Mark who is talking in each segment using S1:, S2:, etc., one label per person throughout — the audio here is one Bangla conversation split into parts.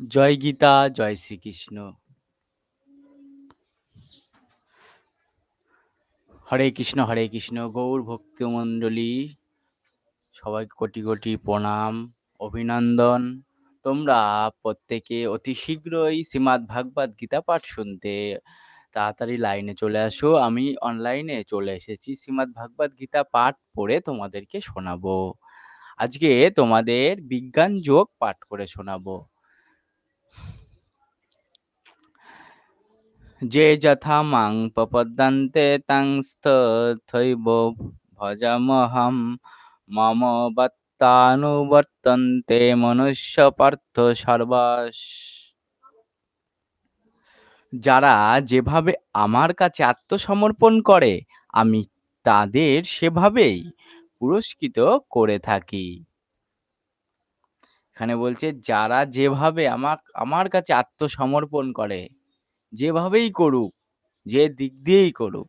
S1: জয় গীতা, জয় শ্রীকৃষ্ণ। হরে কৃষ্ণ হরে কৃষ্ণ, গৌর ভক্তমণ্ডলী সবাইকে কোটি কোটি প্রণাম, অভিনন্দন। তোমরা প্রত্যেকে অতি শীঘ্রই শ্রীমদ্ ভাগবত গীতা পাঠ শুনতে তাড়াতাড়ি লাইনে চলে আসো। আমি অনলাইনে চলে এসেছি। শ্রীমদ্ ভাগবত গীতা পাঠ পড়ে তোমাদেরকে শোনাবো। আজকে তোমাদের বিজ্ঞান যোগ পাঠ করে শোনাবো। যে যথা মাং প্রপদ্যন্তে তাং তথৈব ভজামহম, মম বত্তানুবর্তন্তে মনুষ্য পার্থ সর্বাস। যারা যেভাবে আমার কাছে আত্মসমর্পণ করে, আমি তাদের সেভাবেই পুরস্কৃত করে থাকি। এখানে বলছে, যারা যেভাবে আমার আমার কাছে আত্মসমর্পণ করে, যেভাবেই করুক, যে দিক দিয়েই করুক,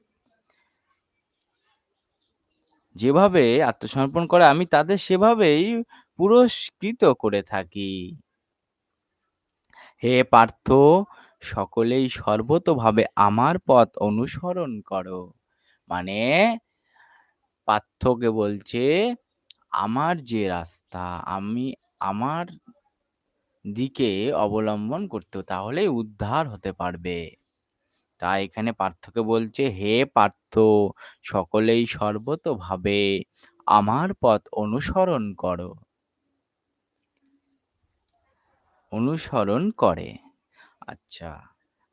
S1: যেভাবে আত্মসমর্পণ করে, আমি তাদের সেভাবেই পুরস্কৃত করে থাকি। হে পার্থ, সকলেই সর্বতভাবে আমার পথ অনুসরণ করো। মানে পার্থকে বলছে, আমার যে রাস্তা, আমি আমার দিকে অবলম্বন করতে তাহলে উদ্ধার হতে পারবে। তাই এখানে পার্থকে বলছে, হে পার্থ, সকলেই সর্বতভাবে আমার পথ অনুসরণ করো। অনুসরণ করে। আচ্ছা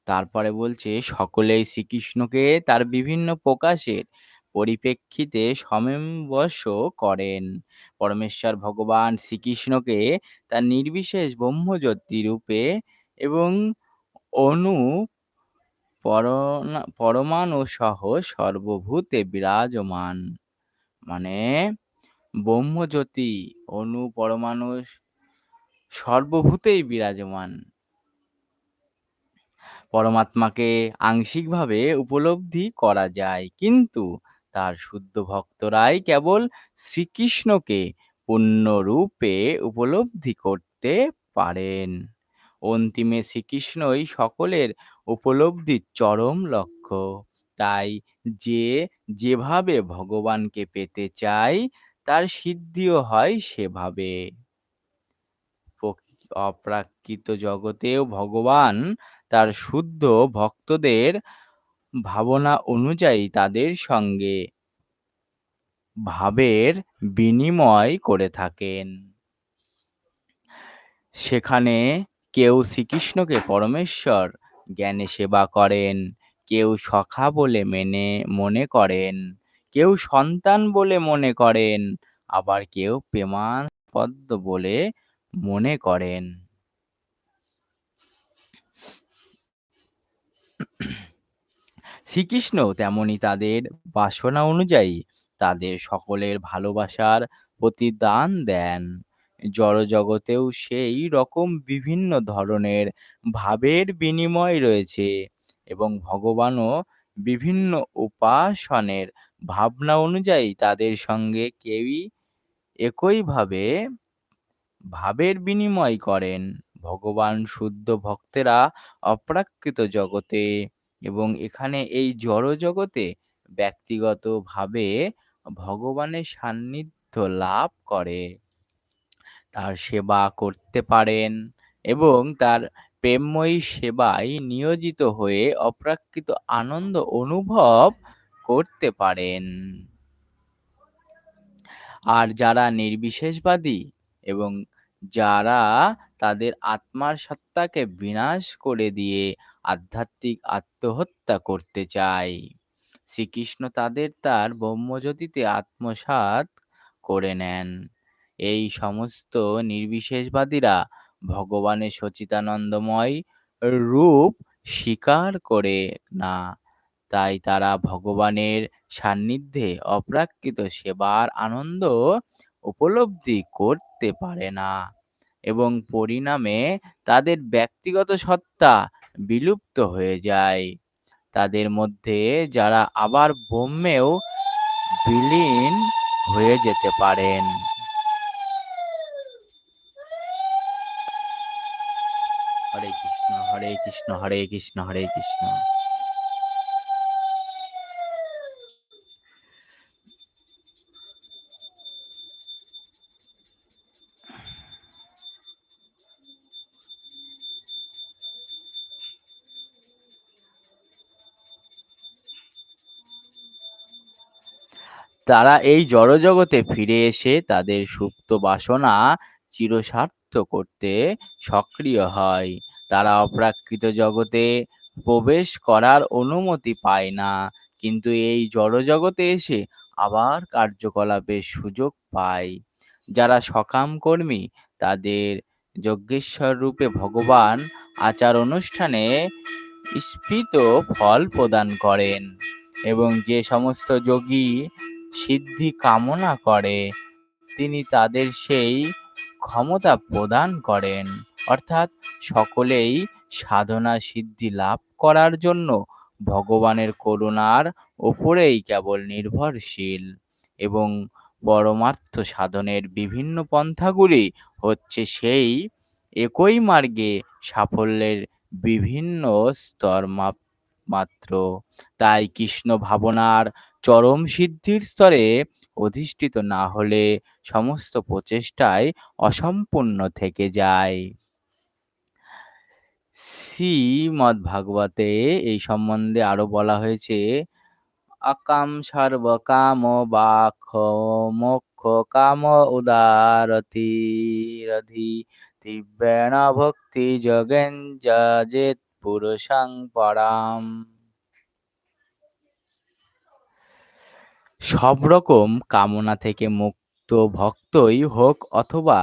S1: তারপরে বলছে, সকলেই শ্রীকৃষ্ণকে তার বিভিন্ন প্রকাশের পরিপ্রেক্ষিতে সমবশ করেন। পরমেশ্বর ভগবান শ্রীকৃষ্ণকে তার নির্বিশেষ ব্রহ্মজ্যোতি রূপে এবং অনু পরমাণু সহ সর্বভূতে বিরাজমান। মানে ব্রহ্মজ্যোতি, অনু পরমাণু সর্বভূতেই বিরাজমান। পরমাত্মাকে আংশিকভাবে উপলব্ধি করা যায়। কিন্তু তার শুদ্ধ ভক্তরাই কেবল শ্রীকৃষ্ণকে পূর্ণরূপে উপলব্ধি করতে পারেন। অন্তিমে শ্রীকৃষ্ণই সকলের উপলব্ধির চরম লক্ষ্য। তাই যে যেভাবে ভগবানকে পেতে চায়, তার সিদ্ধিও হয় সেভাবে। অপ্রাকৃত জগতেও ভগবান তার শুদ্ধ ভক্তদের ভাবনা অনুযায়ী তাদের সঙ্গে ভাবের বিনিময় করে থাকেন। সেখানে কেউ শ্রীকৃষ্ণকে পরমেশ্বর জ্ঞানে সেবা করেন, কেউ সখা বলে মেনে, মনে করেন, কেউ সন্তান বলে মনে করেন, আবার কেউ প্রেমাপদ্ম বলে মনে করেন। শ্রীকৃষ্ণ তেমনি তাদের বাসনা অনুযায়ী তাদের সকলের ভালোবাসার প্রতিদান দেন। জড়জগতেও সেই রকম বিভিন্ন ধরনের ভাবের বিনিময় রয়েছে এবং ভগবানও বিভিন্ন উপাসনের ভাবনা অনুযায়ী তাদের সঙ্গে কেউই একইভাবে ভাবের বিনিময় করেন। ভগবান শুদ্ধ ভক্তেরা অপ্রাকৃত জগতে এবং এখানে এই জড় জগতে ব্যক্তিগতভাবে ভগবানের সান্নিধ্য লাভ করে। তার সেবা করতে পারেন এবং তার প্রেমময়ী সেবায় নিয়োজিত হয়ে অপ্রাকৃত আনন্দ অনুভব করতে পারেন। আর যারা নির্বিশেষবাদী এবং যারা তাদের আত্মার সত্তাকে বিনাশ করে দিয়ে আধ্যাত্মিক আত্মহত্যা করতে চায় শ্রীকৃষ্ণ তাদের তার ব্রহ্মজ্যোতিতে আত্মসাৎ করে নেন। এই সমস্ত নির্বিশেষবাদীরা ভগবানের সচিতানন্দময় রূপ স্বীকার করে না। তাই তারা ভগবানের সান্নিধ্যে অপ্রাকৃত সেবার আনন্দ উপলব্ধি করতে পারে না এবং পরিণামে তাদের ব্যক্তিগত সত্তা বিলুপ্ত হয়ে যায়। তাদের মধ্যে যারা আবার ব্রহ্মেও বিলীন হয়ে যেতে পারেন। হরে কৃষ্ণ হরে কৃষ্ণ হরে কৃষ্ণ হরে কৃষ্ণ। তারা এই জড়জগতে ফিরে এসে তাদের সুপ্ত বাসনা চিরস্বার্থ করতে সক্রিয় হয়। তারা অপ্রাকৃত জগতে প্রবেশ করার অনুমতি পায় না, কিন্তু এই জড়জগতে এসে আবার কার্যকলাপের সুযোগ পায়। যারা সকাম কর্মী, তাদের যজ্ঞেশ্বর রূপে ভগবান আচার অনুষ্ঠানে স্ফীত ফল প্রদান করেন এবং যে সমস্ত যোগী সিদ্ধি কামনা করে। তিনি তাদের সেই ক্ষমতা প্রদান করেন। অর্থাৎ সকলেই সাধনা সিদ্ধি লাভ করার জন্য ভগবানের করুণার ওপরেই কেবল নির্ভরশীল এবং পরমার্থ সাধনের বিভিন্ন পন্থাগুলি হচ্ছে সেই একই মার্গে সাফল্যের বিভিন্ন স্তর মাত্র। তাই কৃষ্ণ ভাবনার চরম সিদ্ধির স্তরে অধিষ্ঠিত না হলে সমস্ত প্রচেষ্টায় অসম্পূর্ণ থেকে যায়। শ্রীমদ ভাগবতে এই সম্বন্ধে আরও বলা হয়েছে অকাম সর্বকাম বাখ মোক্ষ কাম উদারতি রধি দিব্যাণ ভক্তি যোগেন যেত পুরুষাং পরাম। সব রকম কামনা থেকে মুক্ত ভক্তই হোক অথবা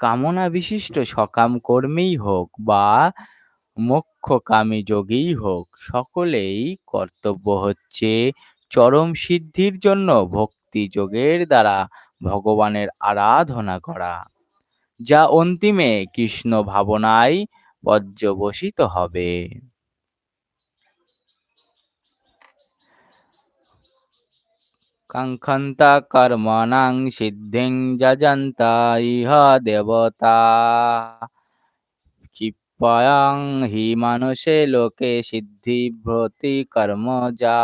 S1: কামনা বিশিষ্ট সকাম কর্মেই হোক বা মোক্ষকামী যোগেই হোক, সকলেই কর্তব্য হচ্ছে চরম সিদ্ধির জন্য ভক্তি যোগের দ্বারা ভগবানের আরাধনা করা, যা অন্তিমে কৃষ্ণ ভাবনায় পর্যবসিত হবে। কাঙ্ক্ষন্তা কর্মণাং সিদ্ধিং যজন্তা ইহ দেবতা। ক্ষিপ্যাং হি মানুষে লোকে সিদ্ধি ভ্রতি কর্ম যা।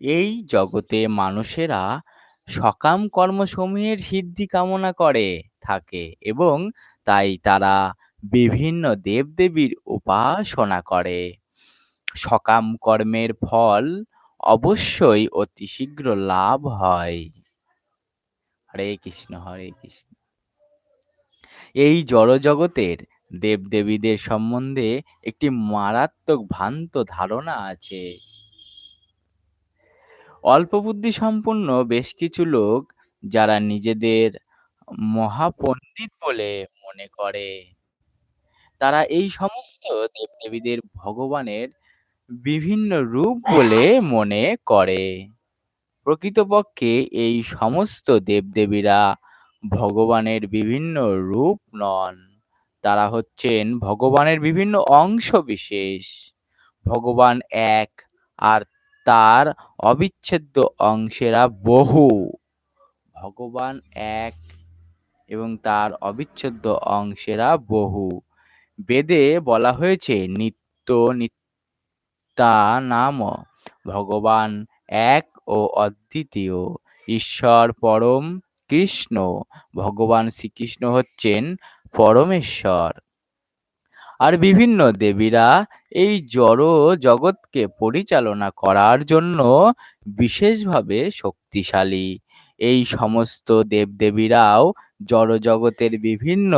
S1: এই জগতে মানুষেরা সকাম কর্মসমূহের সিদ্ধি কামনা করে, থাকে এবং তাই তারা বিভিন্ন দেবদেবীর উপাসনা করে। সকাম কর্মের ফল অবশ্যই অতি শীঘ্র লাভ হয়। হরে কৃষ্ণ হরে কৃষ্ণ। এই জড়জগতের দেবদেবীদের সম্বন্ধে একটি মারাত্মক ভ্রান্ত ধারণা আছে। অল্প বুদ্ধি সম্পন্ন বেশ কিছু লোক যারা নিজেদের মহাপণ্ডিত বলে মনে করে। তারা এই সমস্ত দেবদেবীদের ভগবানের বিভিন্ন রূপ বলে মনে করে। প্রকৃতপক্ষে এই সমস্ত দেবদেবীরা ভগবানের বিভিন্ন রূপ নন। তারা হচ্ছেন ভগবানের বিভিন্ন অংশ বিশেষ। ভগবান এক আর তার অবিচ্ছেদ্য অংশেরা বহু। ভগবান এক এবং তার অবিচ্ছেদ্য অংশেরা বহু। বেদে বলা হয়েছে, নিত্য নিত্যা নাম ভগবান এক ও অদ্বিতীয়। ঈশ্বর পরম কৃষ্ণ। ভগবান শ্রীকৃষ্ণ হচ্ছেন পরমেশ্বর। আর বিভিন্ন দেবীরা এই জড় জগৎকে পরিচালনা করার জন্য বিশেষভাবে শক্তিশালী। এই সমস্ত দেবদেবীরাও জড় জগতের বিভিন্ন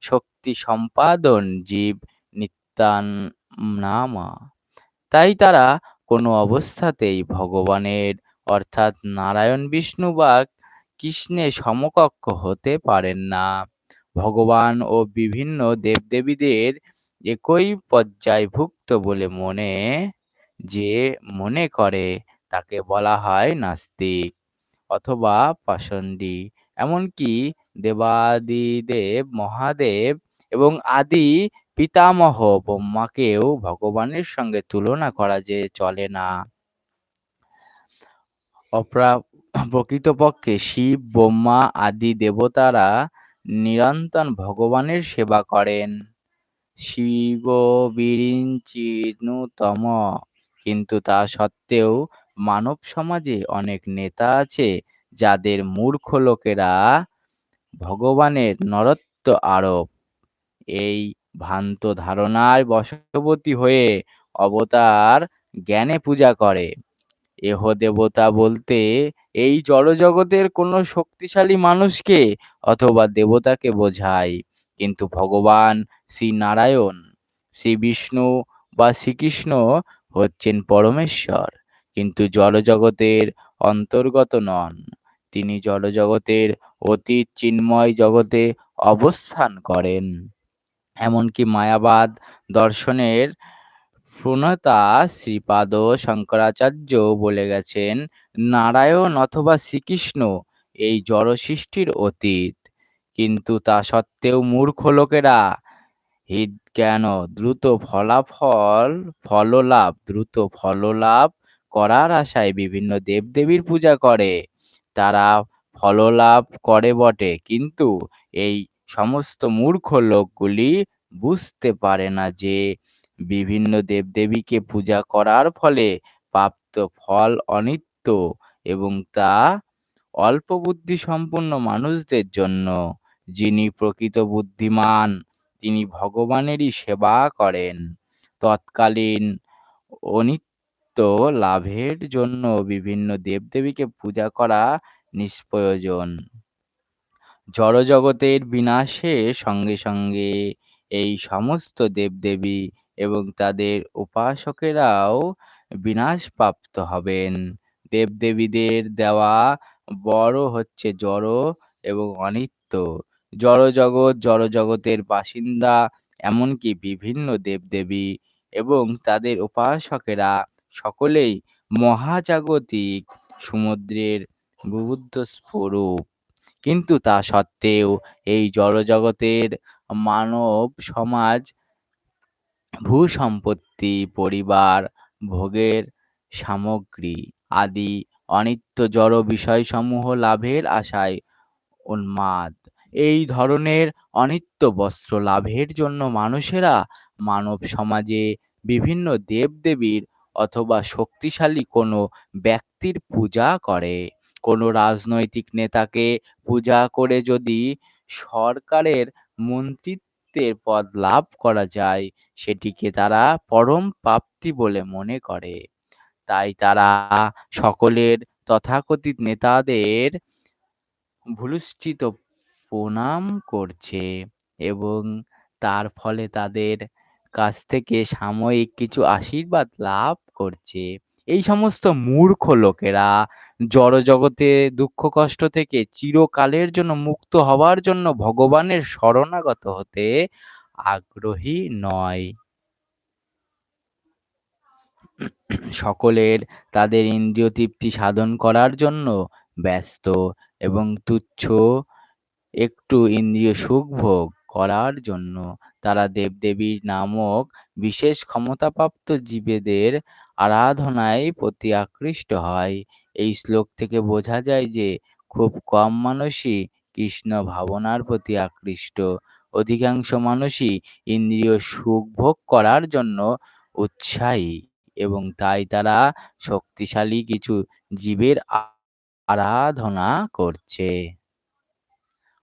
S1: শক্তি সম্পাদন জীব নিত্যান নামা তাই তারা কোনো অবস্থাতেই ভগবানের, অর্থাৎ নারায়ণ, বিষ্ণু বা কৃষ্ণের সমকক্ষ হতে পারেন না। ভগবান ও বিভিন্ন দেবদেবীদের একই পর্যায়ভুক্ত বলে মনে, যে মনে করে, তাকে বলা হয় নাস্তিক অথবা পাষণ্ডী। এমনকি দেবাদিদেব, মহাদেব এবং আদি পিতামহ ব্রহ্মাকেও ভগবানের সঙ্গে তুলনা করা যে চলে না। অপ্রা, প্রকৃতপক্ষে শিব, ব্রহ্মা আদি দেবতারা নিরন্তর ভগবানের সেবা করেন। শিব কিন্তু তা সত্ত্বেও মানব সমাজে অনেক নেতা আছে যাদের মূর্খ লোকেরা ভগবানের নরত্ব আরোপ এই ভ্রান্ত ধারণায় বশবর্তী হয়ে অবতার জ্ঞানে পূজা করে। এহ দেবতা বলতে এই জড়জগতের কোনো শক্তিশালী মানুষকে অথবা দেবতাকে বোঝায়। কিন্তু ভগবান শ্রী নারায়ণ শ্রী বিষ্ণু বা শ্রীকৃষ্ণ হচ্ছেন পরমেশ্বর, কিন্তু জড়জগতের অন্তর্গত নন। তিনি জড়জগতের অতীত চিন্ময় জগতে অবস্থান করেন। এমনকি মায়াবাদ দর্শনের প্রণেতা শ্রীপাদ শঙ্করাচার্য বলে গেছেন, নারায়ণ অথবা শ্রীকৃষ্ণ, এই জড় সৃষ্টির অতীত। কিন্তু তা সত্ত্বেও মূর্খ লোকেরা হৃদ কেন দ্রুত ফলাফল, ফললাভ, দ্রুত ফললাভ করার আশায় বিভিন্ন দেবদেবীর পূজা করে। তারা ফললাভ করে বটে, কিন্তু এই সমস্ত মূর্খ লোকগুলি বুঝতে পারে না যে বিভিন্ন দেবদেবীকে পূজা করার ফলে প্রাপ্ত ফল অনিত্য এবং তা অল্প বুদ্ধি সম্পন্ন মানুষদের জন্য। যিনি প্রকৃত বুদ্ধিমান, তিনি ভগবানেরই সেবা করেন। তৎকালীন অনিত্য লাভের জন্য বিভিন্ন দেবদেবীকে পূজা করা নিষ্প্রয়োজন। জড়জগতের বিনাশের সঙ্গে সঙ্গে এই সমস্ত দেবদেবী এবং তাদের উপাসকেরাও বিনাশপ্রাপ্ত হবেন। দেবদেবীদের দেওয়া বড় হচ্ছে জড় এবং অনিত্য। জড়জগৎ, জড়জগতের বাসিন্দা, এমনকি বিভিন্ন দেবদেবী এবং তাদের উপাসকেরা সকলেই মহাজাগতিক সমুদ্রের বুদ্ধ স্বরূপ কিন্তু তা সত্ত্বেও এই জড়জগতের মানব সমাজ ভূ-সম্পত্তি, পরিবার, ভোগের সামগ্রী আদি অনিত্য জড় বিষয়সমূহ লাভের আশায় উন্মাদ। এই ধরনের অনিত্য বস্ত্র লাভের জন্য মানুষেরা মানব সমাজে বিভিন্ন দেব-দেবীর অথবা শক্তিশালী কোনো ব্যক্তির পূজা করে। কোনো রাজনৈতিক নেতাকে পূজা করে যদি সরকারের মন্ত্রিত্বের পদ লাভ করা যায়, সেটিকে তারা পরম প্রাপ্তি বলে মনে করে। তাই তারা সকলের তথাকথিত নেতাদের ভুলুষ্ঠিত প্রণাম করছে এবং তার ফলে তাদের কাছ থেকে সাময়িক কিছু আশীর্বাদ লাভ করছে। এই সমস্ত মূর্খ লোকেরা জড়জগতে দুঃখ কষ্ট থেকে চিরকালের জন্য মুক্ত হওয়ার জন্য ভগবানের শরণাগত হতে আগ্রহী নয়। সকলের তাদের ইন্দ্রিয় তৃপ্তি সাধন করার জন্য ব্যস্ত এবং তুচ্ছ একটু ইন্দ্রিয় সুখ ভোগ করার জন্য। তারা দেবদেবীর নামক বিশেষ ক্ষমতাপ্রাপ্ত জীবেদের আরাধনায় প্রতি আকৃষ্ট হয়। এই শ্লোক থেকে বোঝা যায় যে, খুব কম মানুষই কৃষ্ণ ভাবনার প্রতি আকৃষ্ট। অধিকাংশ মানুষই ইন্দ্রিয় সুখ ভোগ করার জন্য উৎসাহী এবং তাই তারা শক্তিশালী কিছু জীবের আরাধনা করছে।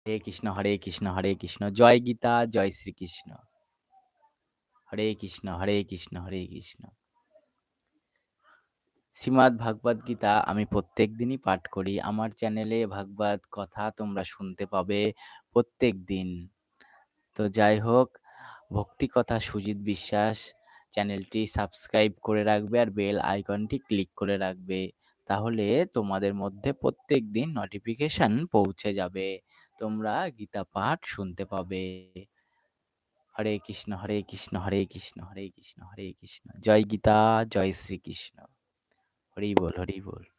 S1: হরে কৃষ্ণ হরে কৃষ্ণ হরে কৃষ্ণ। জয় গীতা, জয় শ্রীকৃষ্ণ। হরে কৃষ্ণ হরে কৃষ্ণ হরে কৃষ্ণ। শ্রীমদ্ ভাগবত গীতা আমি প্রত্যেক দিনই পাঠ করি। আমার চ্যানেলে ভাগবত কথা তোমরা শুনতে পাবে প্রত্যেক দিন। তো যাই হোক, ভক্তি কথা সুজিত বিশ্বাস, চ্যানেলটি সাবস্ক্রাইব করে রাখবে আর বেল আইকনটি ক্লিক করে রাখবে। তাহলে তোমাদের মধ্যে প্রত্যেক দিন নোটিফিকেশন পৌঁছে যাবে। তোমরা গীতা পাঠ শুনতে পাবে। হরে কৃষ্ণ হরে কৃষ্ণ হরে কৃষ্ণ হরে কৃষ্ণ হরে কৃষ্ণ। জয় গীতা, জয় শ্রীকৃষ্ণ। হরি বল হরি বল।